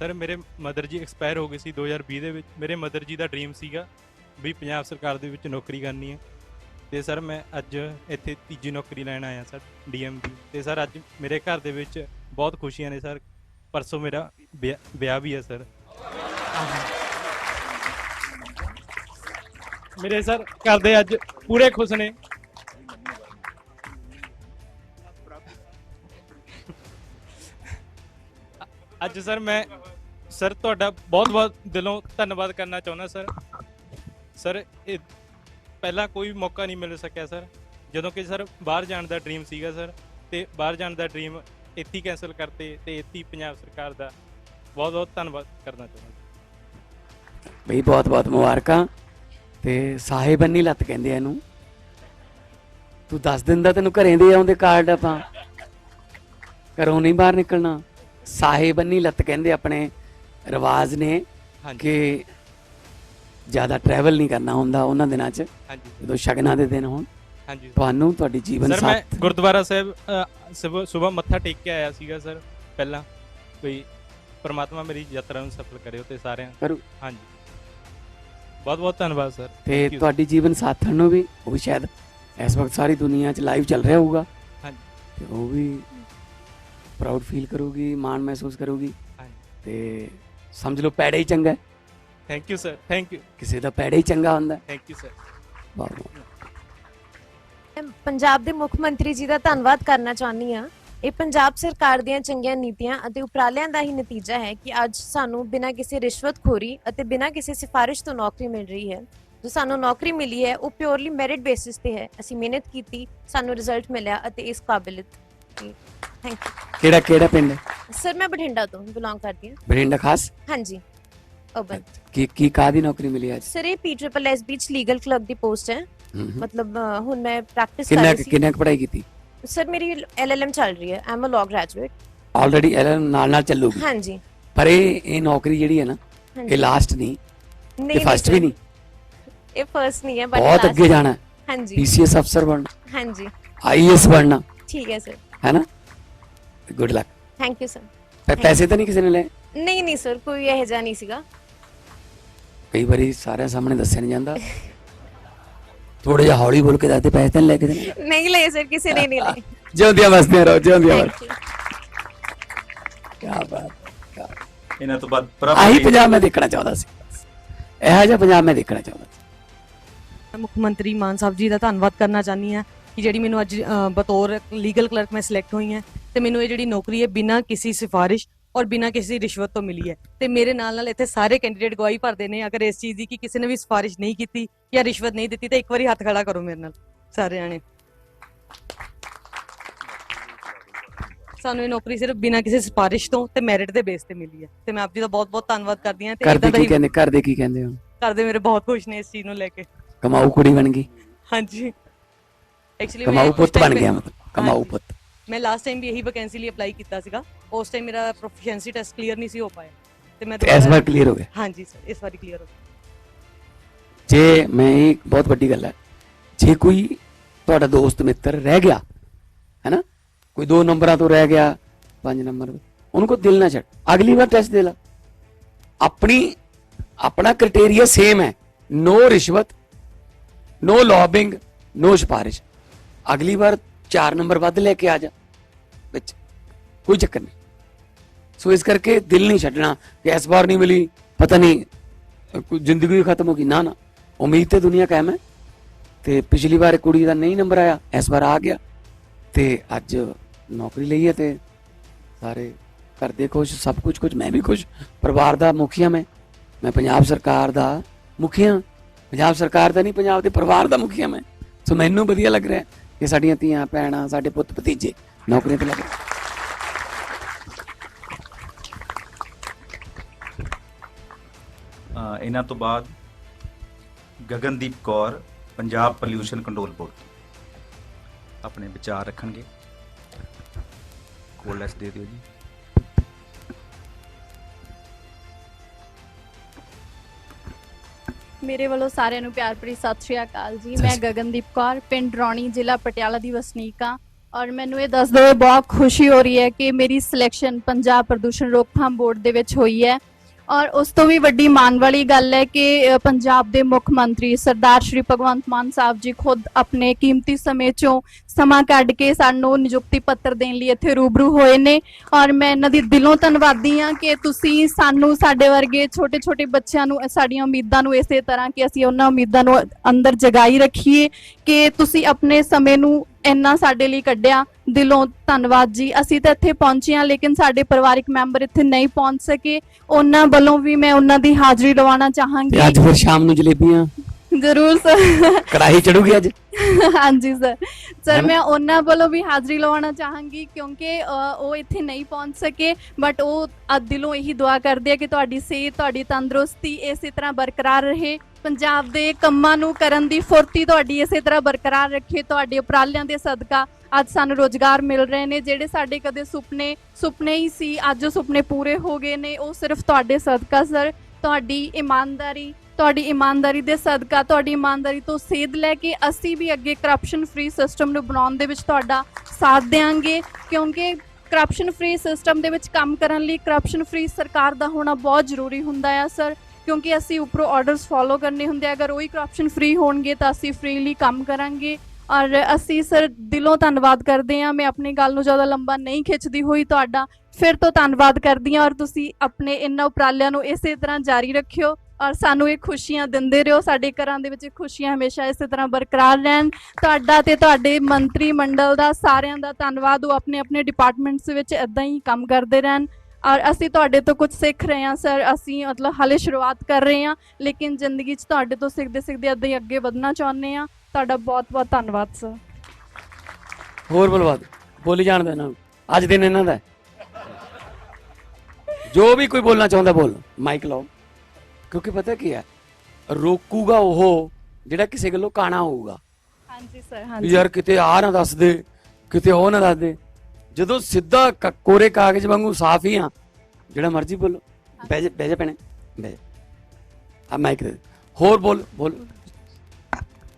Sir ਮੇਰੇ mother ਜੀ expire ਹੋ ਗਏ ਸੀ 2020 ਦੇ ਵਿੱਚ। ਮੇਰੇ ਮਦਰ ਜੀ ਦਾ ਡ੍ਰੀਮ ਸੀਗਾ ਵੀ ਪੰਜਾਬ ਸਰਕਾਰ ਦੇ ਵਿੱਚ ਨੌਕਰੀ ਕਰਨੀ ਹੈ। ਤੇ ਸਰ ਮੈਂ ਅੱਜ ਇੱਥੇ ਤੀਜੀ ਨੌਕਰੀ ਲੈਣ ਆਇਆ ਸਰ ਡੀਐਮ ਦੀ। ਤੇ ਸਰ ਅੱਜ ਮੇਰੇ ਘਰ ਦੇ ਵਿੱਚ ਬਹੁਤ ਖੁਸ਼ੀਆਂ ਨੇ ਸਰ ਪਰਸੋਂ ਮੇਰਾ ਵਿਆਹ ਵਿਆਹ ਵੀ ਹੈ ਸਰ ਮੇਰੇ ਸਰ ਘਰ ਦੇ ਅੱਜ ਪੂਰੇ ਖੁਸ਼ ਨੇ। ਅੱਜ ਸਰ ਮੈਂ ਸਰ, ਤੁਹਾਡਾ ਬਹੁਤ ਬਹੁਤ ਦਿਲੋਂ ਧੰਨਵਾਦ ਕਰਨਾ ਚਾਹੁੰਦਾ, ਸਰ। ਸਰ, ਇਹ ਪਹਿਲਾਂ ਕੋਈ ਮੌਕਾ ਨਹੀਂ ਮਿਲ ਸਕਿਆ, ਸਰ। ਜਦੋਂ ਕਿ, ਸਰ, ਬਾਹਰ ਜਾਣ ਦਾ ਡ੍ਰੀਮ ਸੀਗਾ, ਸਰ, ਤੇ ਬਾਹਰ ਜਾਣ ਦਾ ਡ੍ਰੀਮ ਇੱਥੇ ਹੀ ਕੈਨਸਲ ਕਰਤੇ ਤੇ ਇੱਥੇ ਪੰਜਾਬ ਸਰਕਾਰ ਦਾ ਬਹੁਤ ਬਹੁਤ ਧੰਨਵਾਦ ਕਰਨਾ ਚਾਹੁੰਦਾ। ਬਈ, ਬਹੁਤ ਬਹੁਤ ਮੁਬਾਰਕਾਂ ਤੇ ਸਾਹਿਬੰਨੀ ਲੱਤ ਕਹਿੰਦੇ ਇਹਨੂੰ। ਤੂੰ ਦਸ ਦਿਨ ਦਾ ਤੈਨੂੰ ਘਰੇ ਦੇ ਆਉਂਦੇ ਕਾਰਡ ਆਪਾਂ। ਘਰੋਂ ਨਹੀਂ ਬਾਹਰ ਨਿਕਲਣਾ। ਸਾਹਿਬੰਨੀ ਲੱਤ ਕਹਿੰਦੇ ਆਪਣੇ ਰਿਵਾਜ ਨੇ ਕਿ ਜ਼ਿਆਦਾ ਟਰੈਵਲ ਨਹੀਂ ਕਰਨਾ ਹੁੰਦਾ ਉਹਨਾਂ ਦਿਨਾਂ 'ਚ ਜਦੋਂ ਸ਼ਗਨਾਂ ਦੇ ਦਿਨ ਹੋਣ। ਹਾਂਜੀ। ਤੁਹਾਨੂੰ ਤੁਹਾਡੀ ਜੀਵਨ ਸਰ ਮੈਂ ਸਾਥ ਗੁਰਦੁਆਰਾ ਸਾਹਿਬ ਸਵੇਰ ਮੱਥਾ ਟੇਕ ਕੇ ਆਇਆ ਸੀਗਾ ਸਰ ਪਹਿਲਾਂ। ਕੋਈ ਪ੍ਰਮਾਤਮਾ ਮੇਰੀ ਯਾਤਰਾ ਨੂੰ ਸਫਲ ਕਰਿਓ ਤੇ ਸਾਰਿਆਂ ਕਰੂ। ਹਾਂਜੀ। ਬਹੁਤ ਬਹੁਤ ਧੰਨਵਾਦ ਸਰ। ਤੇ. ਤੁਹਾਡੀ ਜੀਵਨ ਸਾਥਣ ਨੂੰ ਵੀ ਉਹ ਵੀ ਸ਼ਾਇਦ ਇਸ ਵਕਤ ਸਾਰੀ ਦੁਨੀਆ 'ਚ ਲਾਈਵ ਚੱਲ ਰਿਹਾ ਹੋਊਗਾ। ਹਾਂਜੀ। ਤੇ ਉਹ ਵੀ ਪ੍ਰਾਊਡ ਫੀਲ ਕਰੂਗੀ ਮਾਣ ਮਹਿਸੂਸ ਕਰੂਗੀ। ਹਾਂਜੀ। ਤੇ ਸਮਝ ਲਓ ਪੈੜਾ ਹੀ ਚੰਗਾ ਹੈ। Thank you sir thank you ਕਿਸੇ ਦਾ ਪੈੜਾ ਹੀ ਚੰਗਾ ਹੁੰਦਾ ਹੈ। ਥੈਂਕ ਯੂ ਸਰ ਮੈਂ ਪੰਜਾਬ ਦੇ ਮੁੱਖ ਮੰਤਰੀ ਜੀ ਦਾ ਧੰਨਵਾਦ ਕਰਨਾ ਚਾਹੁੰਦੀ ਹਾਂ। ਇਹ ਪੰਜਾਬ ਸਰਕਾਰ ਦੀਆਂ ਚੰਗੀਆਂ ਨੀਤੀਆਂ ਅਤੇ ਉਪਰਾਲਿਆਂ ਦਾ ਹੀ ਨਤੀਜਾ ਹੈ ਕਿ ਅੱਜ ਸਾਨੂੰ ਬਿਨਾਂ ਕਿਸੇ ਰਿਸ਼ਵਤਖੋਰੀ ਅਤੇ ਬਿਨਾਂ ਕਿਸੇ ਸਿਫਾਰਿਸ਼ ਤੋਂ ਨੌਕਰੀ ਮਿਲ ਰਹੀ ਹੈ। ਜੋ ਸਾਨੂੰ ਨੌਕਰੀ ਮਿਲੀ ਹੈ ਉਹ ਪਿਓਰਲੀ ਮੈਰਿਟ ਬੇਸਿਸ ਤੇ ਹੈ। ਅਸੀਂ ਮਿਹਨਤ ਕੀਤੀ ਸਾਨੂੰ ਰਿਜ਼ਲਟ ਮਿਲਿਆ ਅਤੇ ਇਸ ਕਾਬਿਲਿਅਤ ਥੈਂਕ ਕਿਹੜਾ ਕਿਹੜਾ ਪਿੰਡ? ਯੂ ਸਰ ਮੈਂ ਬਠਿੰਡਾ ਤੋਂ ਬਿਲੋਂਗ ਕਰਦੀ ਹਾਂ। ਬਰਿੰਡਾ ਖਾਸ? ਹਾਂਜੀ ਅਬਨ ਕੀ ਕੀ ਕਾਦੀ ਨੌਕਰੀ ਮਿਲੀ ਅੱਜ? ਸਰ ਇਹ ਪੀਟ੍ਰਿਪਲ ਵਿੱਚ ਲੀਗਲ ਕਲਰਕ ਦੀ ਪੋਸਟ ਹੈ। ਹਮ ਹਮ। ਮਤਲਬ ਅ, ਹੁਣ ਮੈਂ ਪ੍ਰੈਕਟਿਸ ਕਰ ਕਿੰਨਾ ਰਹੀ ਸੀ। ਕਿੰਨਾ ਕੁ ਪੜ੍ਹਾਈ ਕੀਤੀ? ਸਰ ਮੇਰੀ ਐਲਐਲਐਮ ਚੱਲ ਰਹੀ ਹੈ। I'm a law graduate already ਨਾਲ ਨਾਲ ਚੱਲੂਗੀ? ਹਾਂਜੀ। ਪਰ ਇਹ ਇਹ ਨੌਕਰੀ ਜਿਹੜੀ ਹੈ ਨਾ ਹਾਂਜੀ। ਇਹ ਲਾਸਟ ਨਹੀਂ ਨਹੀਂ ਇਹ ਫਸਟ ਵੀ ਨਹੀਂ। ਇਹ ਫਰਸਟ ਨਹੀਂ ਹੈ but ਬਹੁਤ last ਅੱਗੇ ਜਾਣਾ ਹੈ ਹਾਂਜੀ ਪੀਸੀਐਸ ਅਫਸਰ ਬਣਨਾ। ਹਾਂਜੀ। ਆਈਐਸ ਬਣਨਾ। ਠੀਕ ਹੈ ਸਰ ਹੈ ਨਾ good luck thank you sir ਪੈਸੇ ਤਾਂ ਨਹੀਂ ਕਿਸੇ ਨੇ ਲਏ ਨਹੀਂ ਨਹੀਂ ਸਰ ਕੋਈ ਇਹ ਜਿਹਾ ਨਹੀਂ ਸੀਗਾ ਕਈ ਵਾਰੀ ਸਾਰਿਆਂ ਸਾਹਮਣੇ ਦੱਸਿਆ ਨਹੀਂ ਜਾਂਦਾ ਥੋੜਾ ਜਿਹਾ ਹੌਲੀ ਬੋਲ ਕੇ ਦੱਸਦੇ ਪੈਸੇ ਤਾਂ ਲੈ ਕੇ ਨਹੀਂ ਲਏ ਸਰ ਕਿਸੇ ਨੇ ਨਹੀਂ ਲਏ ਜਿਉਂਦਿਆਂ ਵਸਦੇ ਰਹੋ ਜਿਉਂਦਿਆਂ ਵਸ ਥੈਂਕ ਯੂ ਕੀ ਬਾਤ। ਇਹਨਾਂ ਤੋਂ ਬਾਅਦ ਆਹੀ ਪ੍ਰਭ ਪੰਜਾਬ ਮੈਂ ਦੇਖਣਾ ਚਾਹੁੰਦਾ ਸੀ ਇਹੋ ਜਿਹਾ ਪੰਜਾਬ ਮੈਂ ਦੇਖਣਾ ਚਾਹੁੰਦਾ ਸੀ ਮੁੱਖ ਮੰਤਰੀ ਮਾਨ ਸਾਹਿਬ ਜੀ ਦਾ ਧੰਨਵਾਦ ਕਰਨਾ ਚਾਹਨੀ ਹਾਂ ਕਿ ਜਿਹੜੀ ਮੈਨੂੰ ਅੱਜ ਅ, ਬਤੌਰ ਲੀਗਲ ਕਲਰਕ ਮੈਂ ਸਿਲੈਕਟ ਹੋਈ ਹਾਂ ਤੇ ਮੈਨੂੰ ਇਹ ਜਿਹੜੀ ਨੌਕਰੀ ਹੈ ਬਿਨਾਂ ਕਿਸੇ ਸਿਫਾਰਿਸ਼ ਔਰ ਬਿਨਾਂ ਕਿਸੇ ਰਿਸ਼ਵਤ ਤੋਂ ਮਿਲੀ ਹੈ। ਤੇ ਮੇਰੇ ਨਾਲ ਨਾਲ ਇੱਥੇ ਸਾਰੇ ਕੈਂਡੀਡੇਟ ਗਵਾਹੀ ਭਰਦੇ ਨੇ ਅਗਰ ਇਸ ਚੀਜ਼ ਦੀ ਕਿ ਕਿਸੇ ਨੇ ਵੀ ਸਿਫਾਰਿਸ਼ ਨਹੀਂ ਕੀਤੀ ਜਾਂ ਰਿਸ਼ਵਤ ਨਹੀਂ ਦਿੱਤੀ ਤਾਂ ਇੱਕ ਵਾਰੀ ਹੱਥ ਖੜਾ ਕਰੋ ਮੇਰੇ ਨਾਲ ਸਾਰਿਆਂ ਨੇ। ਸਾਨੂੰ ਇਹ ਨੌਕਰੀ ਸਿਰਫ ਬਿਨਾਂ ਕਿਸੇ ਸਿਫਾਰਿਸ਼ ਤੋਂ ਤੇ ਮੈਰਿਟ ਦੇ ਬੇਸ ਤੇ ਮਿਲੀ ਹੈ। ਤੇ ਮੈਂ ਆਪ ਜੀ ਦਾ ਬਹੁਤ ਬਹੁਤ ਧੰਨਵਾਦ ਕਰਦੀ ਹਾਂ ਤੇ ਘਰ ਦੇ ਦਾ ਕੀ ਹੀ ਕਹਿੰਦੇ ਘਰ ਦੇ ਕੀ ਕਹਿੰਦੇ ਹੋ? ਕਰਦੇ ਮੇਰੇ ਬਹੁਤ ਖੁਸ਼ ਨੇ ਇਸ ਚੀਜ਼ ਨੂੰ ਲੈ ਕੇ। ਕਮਾਊ ਕੁੜੀ ਬਣ ਗਈ। ਹਾਂਜੀ। ਐਕਚੁਅਲੀ ਕਮਾਊ ਪੁੱਤ ਬਣ ਗਿਆ ਮਤਲਬ ਕਮਾਊ। ਪੁੱਤ। ਮੈਂ ਲਾਸਟ ਟਾਈਮ ਵੀ ਇਹੀ ਵੈਕੈਂਸੀ ਲਈ ਅਪਲਾਈ ਕੀਤਾ ਸੀਗਾ। ਉਸ ਟਾਈਮ ਮੇਰਾ ਪ੍ਰੋਫੀਸ਼ੀਐਂਸੀ ਟੈਸਟ ਕਲੀਅਰ ਨਹੀਂ ਸੀ ਹੋ ਪਾਇਆ। ਤੇ ਮੈਂ ਇਸ ਵਾਰ ਕਲੀਅਰ ਹੋ ਗਿਆ? ਹਾਂਜੀ ਸਰ ਇਸ ਵਾਰੀ ਕਲੀਅਰ ਹੋ ਗਿਆ। ਜੇ ਮੈਂ ਇਹ ਬਹੁਤ ਵੱਡੀ ਗੱਲ ਹੈ ਜੇ ਕੋਈ ਤੁਹਾਡਾ ਦੋਸਤ ਮਿੱਤਰ ਰਹਿ ਗਿਆ ਹੈਨਾ? ਕੋਈ ਦੋ ਨੰਬਰਾਂ ਤੋਂ ਰਹਿ ਗਿਆ ਪੰਜ ਨੰਬਰ ਉਹਨੂੰ ਕੋ ਦਿਲ ਨਾ ਛੱਡ ਅਗਲੀ ਵਾਰ ਟੈਸਟ ਦੇ ਲਾ। ਆਪਣੀ ਆਪਣਾ ਕ੍ਰਾਈਟੇਰੀਆ ਸੇਮ ਹੈ। ਨੋ ਰਿਸ਼ਵਤ ਨੋ ਲੌਬਿੰਗ ਨੋ ਸਿਫਾਰਿਸ਼। ਅਗਲੀ ਵਾਰ 4 ਨੰਬਰ ਵੱਧ ਲੈ ਕੇ ਆ ਜਾ। ਵਿੱਚ ਕੋਈ ਚੱਕਰ ਨਹੀਂ। ਸੋ ਇਸ ਕਰਕੇ ਦਿਲ ਨਹੀਂ ਛੱਡਣਾ ਕਿ ਇਸ ਵਾਰ ਨਹੀਂ ਮਿਲੀ, ਪਤਾ ਨਹੀਂ ਜ਼ਿੰਦਗੀ ਹੀ ਖਤਮ ਹੋ ਗਈ। ਨਾ ਨਾ। ਉਮੀਦ ਤੇ ਦੁਨੀਆ ਕਾਇਮ ਹੈ। ਤੇ ਪਿਛਲੀ ਵਾਰ ਕੁੜੀ ਦਾ ਨਹੀਂ ਨੰਬਰ ਆਇਆ, ਇਸ ਵਾਰ ਆ ਗਿਆ। ਤੇ ਅੱਜ ਨੌਕਰੀ ਲਈ ਹੈ ਤੇ ਸਾਰੇ ਘਰ ਦੇ ਖੁਸ਼, ਸਭ ਕੁਝ ਕੁਝ ਮੈਂ ਵੀ ਖੁਸ਼। ਪਰਿਵਾਰ ਦਾ ਮੁਖੀਆ ਮੈਂ। ਮੈਂ ਪੰਜਾਬ ਸਰਕਾਰ ਦਾ ਮੁਖੀਆ। ਪੰਜਾਬ ਸਰਕਾਰ ਦਾ ਨਹੀਂ, ਪੰਜਾਬ ਦੇ ਪਰਿਵਾਰ ਦਾ ਮੁਖੀਆ ਮੈਂ। ਸੋ ਮੈਨੂੰ ਵਧੀਆ ਲੱਗ ਰਿਹਾ। ਇਹ ਸਾਡੀਆਂ ਧੀਆਂ, ਭੈਣਾਂ, ਸਾਡੇ ਪੁੱਤ ਭਤੀਜੇ ਨੌਕਰੀਆਂ ਤੇ ਲੱਗੇ ਇਹਨਾਂ ਤੋਂ ਬਾਅਦ Gagandeep Kaur, Punjab pollution control board ਆਪਣੇ ਵਿਚਾਰ ਰੱਖਣਗੇ। ਕੋਲ ਲੈਸ ਦੇ ਦਿਓ ਜੀ। ਮੇਰੇ ਵੱਲੋਂ ਸਾਰਿਆਂ ਨੂੰ ਪਿਆਰ ਭਰੀ ਸਤਿ ਸ਼੍ਰੀ ਅਕਾਲ ਜੀ। ਮੈਂ ਗਗਨਦੀਪ ਕੌਰ ਪਿੰਡ ਰੌਣੀ ਜ਼ਿਲ੍ਹਾ ਪਟਿਆਲਾ ਦੀ ਵਸਨੀਕ ਹਾਂ। ਔਰ ਮੈਨੂੰ ਇਹ ਦੱਸਦੇ ਹੋਏ ਬਹੁਤ ਖੁਸ਼ੀ ਹੋ ਰਹੀ ਹੈ ਕਿ ਮੇਰੀ ਸਿਲੈਕਸ਼ਨ ਪੰਜਾਬ ਪ੍ਰਦੂਸ਼ਣ ਰੋਕਥਾਮ ਬੋਰਡ ਦੇ ਵਿੱਚ ਹੋਈ ਹੈ। ਔਰ ਉਸ ਤੋਂ ਵੀ ਵੱਡੀ ਮਾਣ ਵਾਲੀ ਗੱਲ ਹੈ ਕਿ ਪੰਜਾਬ ਦੇ ਮੁੱਖ ਮੰਤਰੀ ਸਰਦਾਰ ਸ਼੍ਰੀ ਭਗਵੰਤ ਮਾਨ ਸਾਹਿਬ ਜੀ ਖੁਦ ਆਪਣੇ ਕੀਮਤੀ ਸਮੇਂ ਚੋਂ ਸਮਾਂ ਕੱਢ ਕੇ ਸਾਨੂੰ ਨਿਯੁਕਤੀ ਪੱਤਰ ਦੇਣ ਲਈ ਇੱਥੇ ਰੂਬਰੂ ਹੋਏ ਨੇ। ਔਰ ਮੈਂ ਇਹਨਾਂ ਦੀ ਦਿਲੋਂ ਧੰਨਵਾਦੀ ਹਾਂ ਕਿ ਤੁਸੀਂ ਸਾਨੂੰ, ਸਾਡੇ ਵਰਗੇ ਛੋਟੇ-ਛੋਟੇ ਬੱਚਿਆਂ ਨੂੰ, ਸਾਡੀਆਂ ਉਮੀਦਾਂ ਨੂੰ ਇਸੇ ਤਰ੍ਹਾਂ ਕਿ ਅਸੀਂ ਉਹਨਾਂ ਉਮੀਦਾਂ ਨੂੰ ਅੰਦਰ ਜਗਾਈ ਰੱਖੀਏ ਕਿ ਤੁਸੀਂ ਆਪਣੇ ਸਮੇਂ ਨੂੰ ਇੰਨਾ ਸਾਡੇ ਲਈ ਕੱਢਿਆ। ਦਿਲੋਂ ਧੰਨਵਾਦ ਜੀ। ਅਸੀਂ ਤਾਂ ਇੱਥੇ ਪਹੁੰਚੇ ਹਾਂ ਲੇਕਿਨ ਸਾਡੇ ਪਰਿਵਾਰਿਕ ਮੈਂਬਰ ਇੱਥੇ ਨਹੀਂ ਪਹੁੰਚ ਸਕੇ। ਉਹਨਾਂ ਵੱਲੋਂ ਵੀ ਮੈਂ ਉਹਨਾਂ ਦੀ ਹਾਜ਼ਰੀ ਲਵਾਉਣਾ ਤੇ ਚਾਹਾਂਗੀ ਅੱਜ ਫਿਰ ਸ਼ਾਮ ਨੂੰ ਜਲੇਬੀਆਂ? ਜ਼ਰੂਰ ਸਰ। ਕੜਾਹੀ ਚੜੂਗੀ ਅੱਜ? ਹਾਂਜੀ ਸਰ। ਸਰ? ਮੈਂ ਉਹਨਾਂ ਵੱਲੋਂ ਵੀ ਹਾਜ਼ਰੀ ਲਵਾਉਣਾ ਚਾਹਾਂਗੀ ਕਿਉਂਕਿ ਅ, ਉਹ ਇੱਥੇ ਨਹੀਂ ਪਹੁੰਚ ਸਕੇ ਬਟ ਉਹ ਅ, ਦਿਲੋਂ ਇਹੀ ਦੁਆ ਕਰਦੇ ਆ ਕਿ ਤੁਹਾਡੀ ਸਿਹਤ ਤੁਹਾਡੀ ਤੰਦਰੁਸਤੀ ਇਸੇ ਤਰ੍ਹਾਂ ਬਰਕਰਾਰ ਰਹੇ। ਪੰਜਾਬ ਦੇ ਕੰਮਾਂ ਨੂੰ ਕਰਨ ਦੀ ਫੁਰਤੀ ਤੁਹਾਡੀ ਇਸੇ ਤਰ੍ਹਾਂ ਬਰਕਰਾਰ ਰੱਖੇ, ਤੁਹਾਡੇ ਉਪਰਾਲਿਆਂ ਦੇ ਸਦਕਾ ਅੱਜ ਸਾਨੂੰ ਰੋਜ਼ਗਾਰ ਮਿਲ ਰਹੇ ਨੇ, ਜਿਹੜੇ ਸਾਡੇ ਕਦੇ ਸੁਪਨੇ ਸੁਪਨੇ ਹੀ ਸੀ, ਅੱਜ ਉਹ ਸੁਪਨੇ ਪੂਰੇ ਹੋ ਗਏ ਨੇ, ਉਹ ਸਿਰਫ ਤੁਹਾਡੇ ਸਦਕਾ, ਸਰ। ਤੁਹਾਡੀ ਇਮਾਨਦਾਰੀ ਤੁਹਾਡੀ ਇਮਾਨਦਾਰੀ ਦੇ ਸਦਕਾ, ਤੁਹਾਡੀ ਇਮਾਨਦਾਰੀ ਤੋਂ ਸੇਧ ਲੈ ਕੇ ਅਸੀਂ ਵੀ ਅੱਗੇ ਕਰਪਸ਼ਨ ਫ੍ਰੀ ਸਿਸਟਮ ਨੂੰ ਬਣਾਉਣ ਦੇ ਵਿੱਚ ਤੁਹਾਡਾ ਸਾਥ ਦੇਵਾਂਗੇ ਕਿਉਂਕਿ ਕਰਪਸ਼ਨ ਫ੍ਰੀ ਸਿਸਟਮ ਦੇ ਵਿੱਚ ਕੰਮ ਕਰਨ ਲਈ ਕਰਪਸ਼ਨ ਫ੍ਰੀ ਸਰਕਾਰ ਦਾ ਹੋਣਾ ਬਹੁਤ ਜ਼ਰੂਰੀ ਹੁੰਦਾ ਆ, ਸਰ। ਕਿਉਂਕਿ ਅਸੀਂ ਉੱਪਰੋਂ ਆਰਡਰਸ ਫੋਲੋ ਕਰਨੇ ਹੁੰਦੇ ਅਗਰ ਉਹੀ ਕਰਪਸ਼ਨ ਫ੍ਰੀ ਹੋਣਗੇ ਤਾਂ ਅਸੀਂ ਫ੍ਰੀਲੀ ਕੰਮ ਕਰਾਂਗੇ। ਔਰ ਅਸੀਂ ਸਰ ਦਿਲੋਂ ਧੰਨਵਾਦ ਕਰਦੇ ਹਾਂ। ਮੈਂ ਆਪਣੀ ਗੱਲ ਨੂੰ ਜ਼ਿਆਦਾ ਲੰਬਾ ਨਹੀਂ ਖਿੱਚਦੀ ਹੋਈ। ਤੁਹਾਡਾ ਫਿਰ ਤੋਂ ਧੰਨਵਾਦ ਕਰਦੀ ਹਾਂ। ਔਰ ਤੁਸੀਂ ਆਪਣੇ ਇਹਨਾਂ ਉਪਰਾਲਿਆਂ ਨੂੰ ਇਸੇ ਤਰ੍ਹਾਂ ਜਾਰੀ ਰੱਖਿਓ। ਔਰ ਸਾਨੂੰ ਇਹ ਖੁਸ਼ੀਆਂ ਦਿੰਦੇ ਰਹੋ। ਸਾਡੇ ਘਰਾਂ ਦੇ ਵਿੱਚ ਇਹ ਖੁਸ਼ੀਆਂ ਹਮੇਸ਼ਾ ਇਸੇ ਤਰ੍ਹਾਂ ਬਰਕਰਾਰ ਰਹਿਣ। ਤੁਹਾਡਾ ਤੇ ਤੁਹਾਡੇ ਮੰਤਰੀ ਮੰਡਲ ਦਾ ਸਾਰਿਆਂ ਦਾ ਧੰਨਵਾਦ। ਉਹ ਆਪਣੇ ਆਪਣੇ ਡਿਪਾਰਟਮੈਂਟਸ ਵਿੱਚ ਇਦਾਂ ਹੀ ਕੰਮ ਕਰਦੇ ਰਹਿਣ। ਔਰ ਅਸੀਂ ਤੁਹਾਡੇ ਤੋਂ ਕੁਝ ਸਿੱਖ ਰਹੇ ਹਾਂ ਸਰ। ਅਸੀਂ ਮਤਲਬ ਹਾਲੇ ਸ਼ੁਰੂਆਤ ਕਰ ਰਹੇ ਹਾਂ ਲੇਕਿਨ ਜ਼ਿੰਦਗੀ 'ਚ ਤੁਹਾਡੇ ਤੋਂ ਸਿੱਖਦੇ ਸਿੱਖਦੇ ਇਦਾਂ ਹੀ ਅੱਗੇ ਵਧਣਾ ਚਾਹੁੰਦੇ ਹਾਂ। ਤੁਹਾਡਾ ਬਹੁਤ ਬਹੁਤ ਧੰਨਵਾਦ ਸਰ। ਹੋਰ ਬਲਵਾਦ ਬੋਲੀ ਜਾਣ ਦੇ ਨਾ ਅੱਜ ਦਿਨ ਇਹਨਾਂ ਦਾ। ਜੋ ਵੀ ਕੋਈ ਬੋਲਣਾ ਚਾਹੁੰਦਾ ਬੋਲ। ਮਾਈਕ ਲਾਓ। ਕਿਉਂਕਿ ਪਤਾ ਕੀ ਹੈ ਰੋਕੂਗਾ ਉਹ ਜਿਹੜਾ ਕਿਸੇ ਗੱਲੋਂ ਕਾਣਾ ਹੋਊਗਾ। ਹਾਂਜੀ ਸਰ ਹਾਂਜੀ। ਯਾਰ ਕਿਤੇ ਆ ਨਾ ਦੱਸ ਦੇ ਕਿਤੇ ਉਹ ਨਾ ਦੱਸ ਦੇ। ਜਦੋਂ ਸਿੱਧਾ ਕ- ਕੋਰੇ ਕਾਗਜ਼ ਵਾਂਗੂ ਸਾਫ਼ ਹੀ ਆ ਜਿਹੜਾ ਮਰਜ਼ੀ ਬੋਲੋ। ਬਹਿ ਜਾ ਬਹਿ ਜਾ ਪੈਣੇ ਬਹਿ ਆ ਮਾਈਕ ਦੇ ਦੇ। ਹੋਰ ਬੋਲ ਬੋਲ।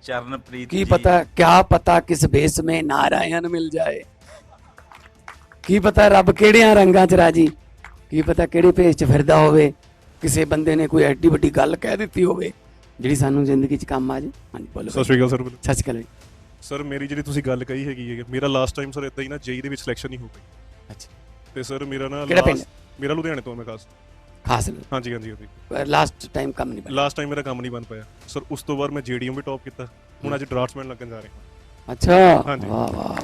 ਚਰਨਪ੍ਰੀਤ ਕੀ ਜੀ। ਪਤਾ ਕਿਆ ਪਤਾ ਕਿਸ ਬੇਸ में ਨਾਰਾਇਣ ਮਿਲ ਜਾਏ। ਕੀ ਪਤਾ ਰੱਬ ਕਿਹੜਿਆਂ ਰੰਗਾਂ 'ਚ ਰਾਜੀ। ਕੀ ਪਤਾ ਕਿਹੜੇ ਭੇਸ 'ਚ ਫਿਰਦਾ ਹੋਵੇ। ਕਿਸੇ ਬੰਦੇ ਨੇ ਕੋਈ ਐਡੀ ਵੱਡੀ ਗੱਲ ਕਹਿ ਦਿੱਤੀ ਹੋਵੇ ਜਿਹੜੀ ਸਾਨੂੰ ਜ਼ਿੰਦਗੀ 'ਚ ਕੰਮ ਆ ਜੇ। ਹਾਂਜੀ ਬੋਲੋ। ਸਤਿ ਸ਼੍ਰੀ ਅਕਾਲ ਸਰ ਸਤਿ ਸ਼੍ਰੀ ਅਕਾਲ ਜੀ। ਸਰ ਮੇਰੀ ਜਿਹੜੀ ਤੁਸੀਂ ਗੱਲ ਕਹੀ ਹੈਗੀ ਹੈ ਮੇਰਾ ਲਾਸਟ ਟਾਈਮ ਸਰ ਇਦਾਂ ਹੀ ਨਾ ਜੇਈ ਦੇ ਵਿੱਚ ਸਿਲੈਕਸ਼ਨ ਨਹੀਂ ਹੋ ਪਈ। ਅੱਛਾ। ਤੇ ਸਰ ਮੇਰਾ ਨਾ ਕਿਹੜਾ ਪਿੰਡ? last- ਮੇਰਾ ਲੁਧਿਆਣੇ ਤੋਂ ਮੈਂ ਖਾਸ। ਖਾਸ। ਹਾਂਜੀ ਹਾਂਜੀ ਹਾਂਜੀ। ਲਾਸਟ ਟਾਈਮ ਕੰਮ ਨਹੀਂ ਬਣਿਆ ਲਾਸਟ ਟਾਈਮ ਮੇਰਾ ਕੰਮ ਨਹੀਂ ਬਣ ਪਾਇਆ। ਸਰ ਉਸ ਤੋਂ ਬਾਅਦ ਮੈਂ ਜੀਡੀਐਮ ਵੀ ਟੌਪ ਕੀਤਾ। ਹੁਣ ਅੱਜ ਡਰਾਫਟਸਮੈਨ ਲੱਗਣ ਜਾ ਰਿਹਾ। ਅੱਛਾ। ਹਾਂਜੀ। ਵਾਹ ਵਾਹ।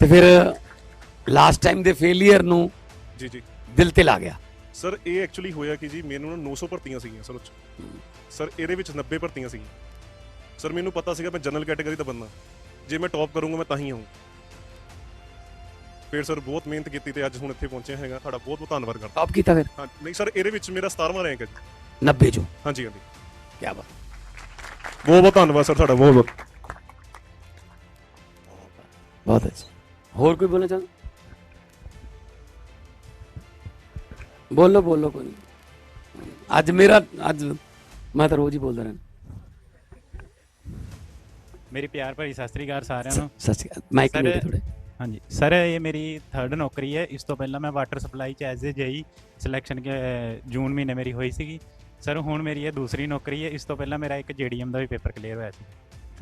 ਤੇ ਫਿਰ ਲਾਸਟ ਟਾਈਮ ਦੇ ਫੇਲਿਅਰ ਨੂੰ ਜੀ ਜੀ। ਦਿਲ ਤੇ ਲਾ ਗਿਆ। ਸਰ ਇਹ ਐਕਚੁਅਲੀ ਹੋਇਆ ਕਿ ਜੀ ਮੈਨੂੰ ਨਾ 900 ਭਰਤੀਆਂ ਸੀਗੀਆਂ ਸਰ ਉਹ 'ਚ। ਸਰ ਇਹਦੇ ਵਿੱਚ 90 ਭਰਤੀਆਂ ਸੀਗੀਆਂ। ਸਰ ਮੈਨੂੰ ਪਤਾ ਸੀਗਾ ਮੈਂ ਜਨਰਲ ਕੈਟਾਗਰੀ ਦਾ ਬੰਦਾ। ਜੇ ਮੈਂ ਟੌਪ ਕਰੂੰਗਾ ਮੈਂ ਤਾਂ ਹੀ ਆਊਂ। ਫਿਰ ਸਰ ਬਹੁਤ ਮਿਹਨਤ ਕੀਤੀ ਤੇ ਅੱਜ ਹੁਣ ਇੱਥੇ ਪਹੁੰਚਿਆ ਹੈਗਾ। ਤੁਹਾਡਾ ਬਹੁਤ ਬਹੁਤ ਧੰਨਵਾਦ ਕਰਦਾ। ਟੌਪ ਕੀਤਾ ਫਿਰ? ਹਾਂ ਨਹੀਂ ਸਰ ਇਹਦੇ ਵਿੱਚ ਮੇਰਾ 17ਵਾਂ ਰੈਂਕ ਹੈ ਜੀ। 90 ਚੋਂ? ਹਾਂਜੀ ਹਾਂਜੀ। ਕੀ ਬਾਤ। ਬਹੁਤ ਬਹੁਤ ਧੰਨਵਾਦ ਸਰ ਤੁਹਾਡਾ ਬਹੁਤ ਬਹੁਤ। ਬਹੁਤ ਅੱਛਾ। ਹੋਰ ਕੋਈ ਬੋਲਣਾ ਚਾਹੁੰਦਾ? ਬੋਲੋ ਬੋਲੋ ਕੋਈ। ਅੱਜ ਮੇਰਾ ਅੱਜ ਮੈਂ ਤਾਂ ਰੋਜ਼ ਹੀ ਬੋਲਦਾ ਰਹਿਣਾ ਮੇਰੀ ਪਿਆਰ ਭਰੀ ਸਤਿ ਸ੍ਰੀ ਅਕਾਲ ਸਾਰਿਆਂ ਨੂੰ। ਸਤਿ ਸ਼੍ਰੀ ਅਕਾਲ। ਮਾਈਕ ਨਹੀਂ ਥੋੜੇ ਹਾਂਜੀ। ਸਰ ਇਹ ਮੇਰੀ ਥਰਡ ਨੌਕਰੀ ਹੈ। ਇਸ ਤੋਂ ਪਹਿਲਾਂ ਮੈਂ ਵਾਟਰ ਸਪਲਾਈ ਚ as a JE selection June ਮਹੀਨੇ ਮੇਰੀ ਹੋਈ ਸੀਗੀ। ਸਰ ਹੁਣ ਮੇਰੀ ਇਹ ਦੂਸਰੀ ਨੌਕਰੀ ਹੈ। ਇਸ ਤੋਂ ਪਹਿਲਾਂ ਮੇਰਾ ਇੱਕ ਜੀਡੀਐਮ ਦਾ ਵੀ ਪੇਪਰ ਕਲੀਅਰ ਹੋਇਆ ਸੀ।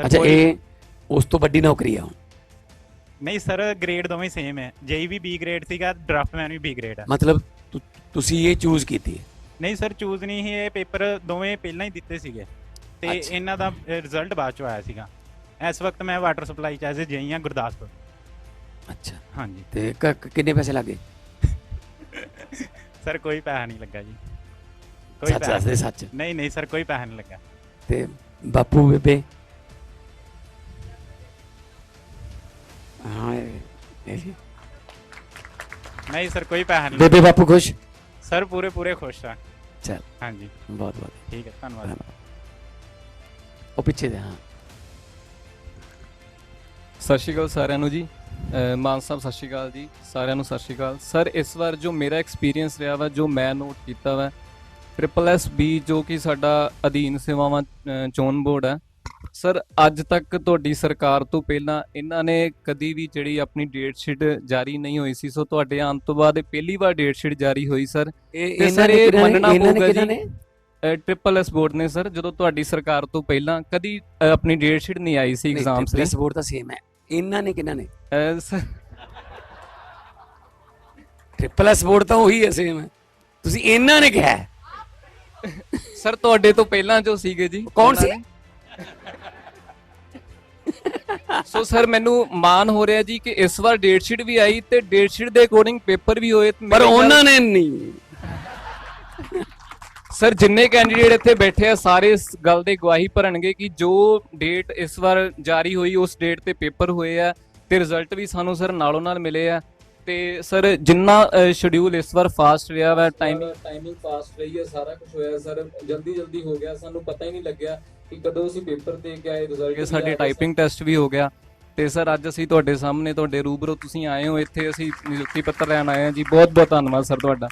ਅੱਛਾ ਇਹ ਉਸ ਤੋਂ ਵੱਡੀ ਨੌਕਰੀ ਆ ਹੁਣ? ਨਹੀਂ ਸਰ ਗ੍ਰੇਡ ਦੋਵੇਂ ਸੇਮ ਹੈ। ਜੇਈ ਵੀ ਬੀ ਗ੍ਰੇਡ ਸੀਗਾ ਡਰਾਫਟਮੈਨ ਵੀ ਬੀ ਗ੍ਰੇਡ ਹੈ ਮਤਲਬ ਤੁਸੀਂ ਇਹ ਚੂਜ਼ ਕੀਤੀ ਨਹੀਂ ਸਰ ਚੂਜ਼ ਨਹੀਂ ਇਹ ਪੇਪਰ ਦੋਵੇਂ ਪਹਿਲਾਂ ਹੀ ਦਿੱਤੇ ਸੀਗੇ। ਤੇ। ਇਹਨਾਂ ਦਾ ਰਿਜ਼ਲਟ ਬਾਅਦ ਚ ਆਇਆ ਸੀਗਾ। ਇਸ ਵਕਤ ਮੈਂ ਵਾਟਰ ਸਪਲਾਈ ਚ ਐਜ਼ ਏ ਜੇਈ ਹਾਂ ਗੁਰਦਾਸਪੁਰ ਅੱਛਾ ਹਾਂਜੀ ਤੇ ਕ- ਕ- ਕਿੰਨੇ ਪੈਸੇ ਲੱਗੇ ਸਰ ਕੋਈ ਪੈਸਾ ਨਹੀਂ ਲੱਗਾ ਜੀ ਕੋਈ ਸੱਚ ਪੈਸਾ ਦੱਸ ਦੇ ਸੱਚ ਨਹੀਂ ਨਹੀਂ ਸਰ ਕੋਈ ਪੈਸਾ ਨਹੀਂ ਲੱਗਾ ਤੇ ਬਾਪੂ ਬੇਬੇ ਹਾਂ ਇਹ- ਇਹ- ਨਹੀਂ ਸਰ ਕੋਈ ਪੈਸਾ ਨਹੀਂ ਬੇਬੇ ਬਾਪੂ ਖੁਸ਼ ਸਰ ਪੂਰੇ ਪੂਰੇ ਖੁਸ਼ ਆ ਚੱਲ ਹਾਂਜੀ ਬਹੁਤ ਬਹੁਤ ਠੀਕ ਹੈ ਧੰਨਵਾਦ ਉਹ ਪਿੱਛੇ ਦੇ ਹਾਂ ਸਤਿ ਸ਼੍ਰੀ ਅਕਾਲ ਸਾਰਿਆਂ ਨੂੰ ਜੀ। ਮਾਨ ਸਾਹਿਬ ਸਤਿ ਸ਼੍ਰੀ ਅਕਾਲ ਜੀ। ਸਾਰਿਆਂ ਨੂੰ ਸਤਿ ਸ਼੍ਰੀ ਅਕਾਲ। ਸਰ ਇਸ ਵਾਰ ਜੋ ਮੇਰਾ ਐਕਸਪੀਰੀਅੰਸ ਰਿਹਾ ਵਾ ਜੋ ਮੈਂ ਨੋਟ ਕੀਤਾ ਵਾ ਟ੍ਰਿਪਲ ਐਸ ਬੀ ਜੋ ਕਿ ਸਾਡਾ ਅਧੀਨ ਸੇਵਾਵਾਂ ਚੋਣ ਬੋਰਡ ਹੈ। ਸਰ ਅੱਜ ਤੱਕ ਤੁਹਾਡੀ ਸਰਕਾਰ ਤੋਂ ਪਹਿਲਾਂ ਇਹਨਾਂ ਨੇ ਕਦੀ ਵੀ ਜਿਹੜੀ ਆਪਣੀ ਡੇਟ ਸ਼ੀਟ ਜਾਰੀ ਨਹੀਂ ਹੋਈ ਸੀ? ਸੋ ਤੁਹਾਡੇ ਆਉਣ ਤੋਂ ਬਾਅਦ ਇਹ ਪਹਿਲੀ ਵਾਰ ਡੇਟ ਸ਼ੀਟ ਜਾਰੀ ਹੋਈ ਸਰ। ਇਹ ਸਰ ਇਹ ਮੰਨਣਾ ਪਊਗਾ ਜੀ ਟ੍ਰਿਪਲ ਐਸ ਬੋਰਡ ਨੇ ਸਰ। ਜਦੋਂ ਤੁਹਾਡੀ ਸਰਕਾਰ ਤੋਂ ਪਹਿਲਾਂ ਕਦੀ ਆਪਣੀ ਡੇਟ ਸ਼ੀਟ ਨਹੀਂ ਆਈ ਸੀ ਐਗਜ਼ਾਮਸ ਦੀ। ਬੋਰਡ ਤਾਂ ਸੇਮ ਹੈ। ਇਹਨਾਂ ਨੇ ਕਿਹਨਾਂ ਨੇ? ਟ੍ਰਿਪਲ ਐਸ ਬੋਰਡ ਤਾਂ ਉਹੀ ਹੈ ਸੇਮ ਹੈ। ਤੁਸੀਂ ਇਹਨਾਂ ਨੇ ਕਿਹਾ। ਸਰ ਤੁਹਾਡੇ ਤੋਂ ਪਹਿਲਾਂ ਜੋ ਸੀਗੇ ਜੀ ਕੌਣ ਸੀ? ਸੋ ਸਰ ਮੈਨੂੰ ਮਾਣ ਹੋ ਰਿਹਾ ਜੀ ਕਿ ਇਸ ਵਾਰ ਡੇਟ ਸ਼ੀਟ ਵੀ ਆਈ ਤੇ ਡੇਟ ਸ਼ੀਟ ਦੇ ਅਕੋਰਡਿੰਗ ਪੇਪਰ ਵੀ ਹੋਏ ਪਰ ਉਹਨਾਂ ਨੇ ਨਹੀਂ। ਸਰ ਜਿੰਨੇ ਕੈਂਡੀਡੇਟ ਇੱਥੇ ਬੈਠੇ ਆ ਸਾਰੇ ਇਸ ਗੱਲ ਦੇ ਗਵਾਹੀ ਭਰਨਗੇ ਕਿ ਜੋ ਡੇਟ ਇਸ ਵਾਰ ਜਾਰੀ ਹੋਈ ਉਸ ਡੇਟ ਤੇ ਪੇਪਰ ਹੋਏ ਆ ਤੇ ਰਿਜ਼ਲਟ ਵੀ ਸਾਨੂੰ ਸਰ ਨਾਲੋਂ ਨਾਲ ਮਿਲੇ ਆ। ਤੇ ਸਰ ਜਿੰਨਾ ਸ਼ਡਿਊਲ ਇਸ ਵਾਰ ਫਾਸਟ ਰਿਹਾ ਵਾ ਟਾਈਮਿੰਗ ਟਾਈਮਿੰਗ ਫਾਸਟ ਰਹੀ ਹੈ ਸਾਰਾ ਕੁਝ ਹੋਇਆ ਸਰ। ਜਲਦੀ ਜਲਦੀ ਹੋ ਗਿਆ ਸਾਨੂੰ ਪਤਾ ਹੀ ਨਹੀਂ ਲੱਗਿਆ ਕਿ ਕਦੋਂ ਅਸੀਂ ਪੇਪਰ ਦੇ ਕੇ ਆਏ ਰਿਜ਼ਲਟ ਸਾਡੇ ਟਾਈਪਿੰਗ ਟੈਸਟ ਵੀ ਹੋ ਗਿਆ। ਤੇ ਸਰ ਅੱਜ ਅਸੀਂ ਤੁਹਾਡੇ ਸਾਹਮਣੇ ਤੁਹਾਡੇ ਰੂਬਰੋ ਤੁਸੀਂ ਆਏ ਹੋ ਇੱਥੇ ਅਸੀਂ ਨਿਯੁਕਤੀ ਪੱਤਰ ਲੈਣ ਆਏ ਹਾਂ ਜੀ। ਬਹੁਤ ਬਹੁਤ ਧੰਨਵਾਦ ਸਰ ਤੁਹਾਡਾ।